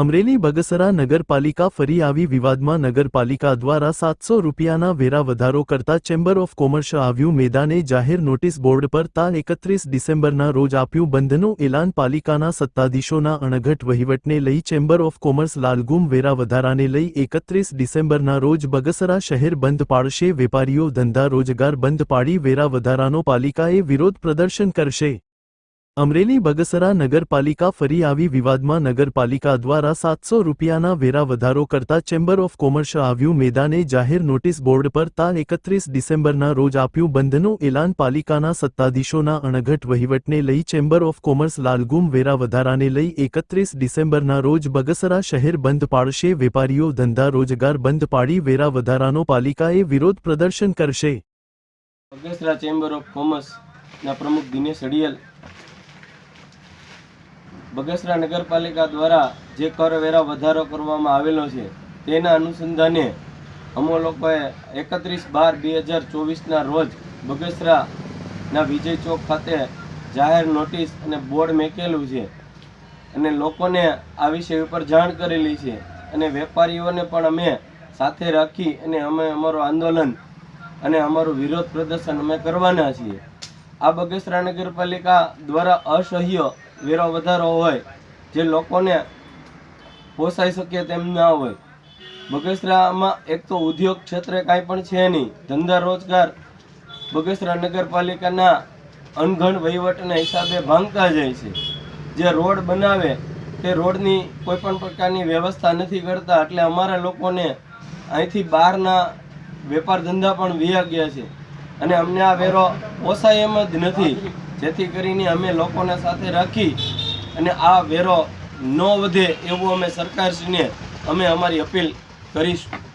અમરેલી બગસરા નગરપાલિકા ફરી આવી વિવાદમાં નગરપાલિકા દ્વારા સાતસો રૂપિયાના વેરા વધારો કરતા ચેમ્બર ઓફ કોમર્સ આવ્યું મેદાને જાહેર નોટિસ બોર્ડ પર તા એકત્રીસ ડિસેમ્બરના રોજ આપ્યું બંધનું એલાન પાલિકાના સત્તાધીશોના અણઘટ વહીવટને લઈ ચેમ્બર ઓફ કોમર્સ લાલગુમ વેરા વધારાને લઈ એકત્રીસ ડિસેમ્બરના રોજ બગસરા શહેર બંધ પાડશે. વેપારીઓ ધંધા રોજગાર બંધ પાડી વેરા વધારાનો પાલિકાએ વિરોધ પ્રદર્શન કરશે. અમરેલી બગસરા નગરપાલિકા ફરી આવી વિવાદમાં નગરપાલિકા દ્વારા સાતસો રૂપિયાના વેરા વધારો કરતા ચેમ્બર ઓફ કોમર્સ આવ્યું મેદાને જાહેર નોટિસ બોર્ડ પર તા એકત્રીસ ડિસેમ્બરના રોજ આપ્યું બંધનું એલાન પાલિકાના સત્તાધીશોના અણઘટ વહીવટને લઈ ચેમ્બર ઓફ કોમર્સ લાલગુમ વેરા વધારાને લઈ એકત્રીસ ડિસેમ્બરના રોજ બગસરા શહેર બંધ પાડશે, વેપારીઓ ધંધા રોજગાર બંધ પાડી વેરા વધારાનો પાલિકાએ વિરોધ પ્રદર્શન કરશે. બગસરા ચેમ્બર ઓફ કોમર્સના પ્રમુખ દિનેશ અડિયલ બગસરા નગરપાલિકા દ્વારા જે કરવેરા વધારો કરવામાં આવેલો છે, તેના અનુસંધાને અમો લોકોએ એકત્રીસ બાર બે હજાર ચોવીસના રોજ બગસરાના વિજય ચોક ખાતે જાહેર નોટિસ અને બોર્ડ મેકેલું છે અને લોકોને આ વિષય ઉપર જાણ કરેલી છે અને વેપારીઓને પણ અમે સાથે રાખી અને અમે અમારું આંદોલન અને અમારું વિરોધ પ્રદર્શન અમે કરવાના છીએ. આ બગસરા નગરપાલિકા દ્વારા અસહ્ય વેરો વધારો હોય, જે લોકોને પોસાઈ શકે તેમ ના હોય. બગસરામાં એક તો ઉદ્યોગ ક્ષેત્રે કાંઈ પણ છે નહીં. ધંધા રોજગાર બગસરા નગરપાલિકાના અનગણ વહીવટના હિસાબે ભાંગતા જાય છે. જે રોડ બનાવે, તે રોડની કોઈ પણ પ્રકારની વ્યવસ્થા નથી કરતા, એટલે અમારા લોકોને અહીંથી બહારના વેપાર ધંધા પણ વિયા ગયા છે. અને અમને આ વેરો પોસાય એમ જ નથી. જેથી કરીને અમે લોકોને સાથે રાખી અને આ વેરો ન વધે એવું અમે સરકારશ્રીને અમે અમારી અપીલ કરીશું.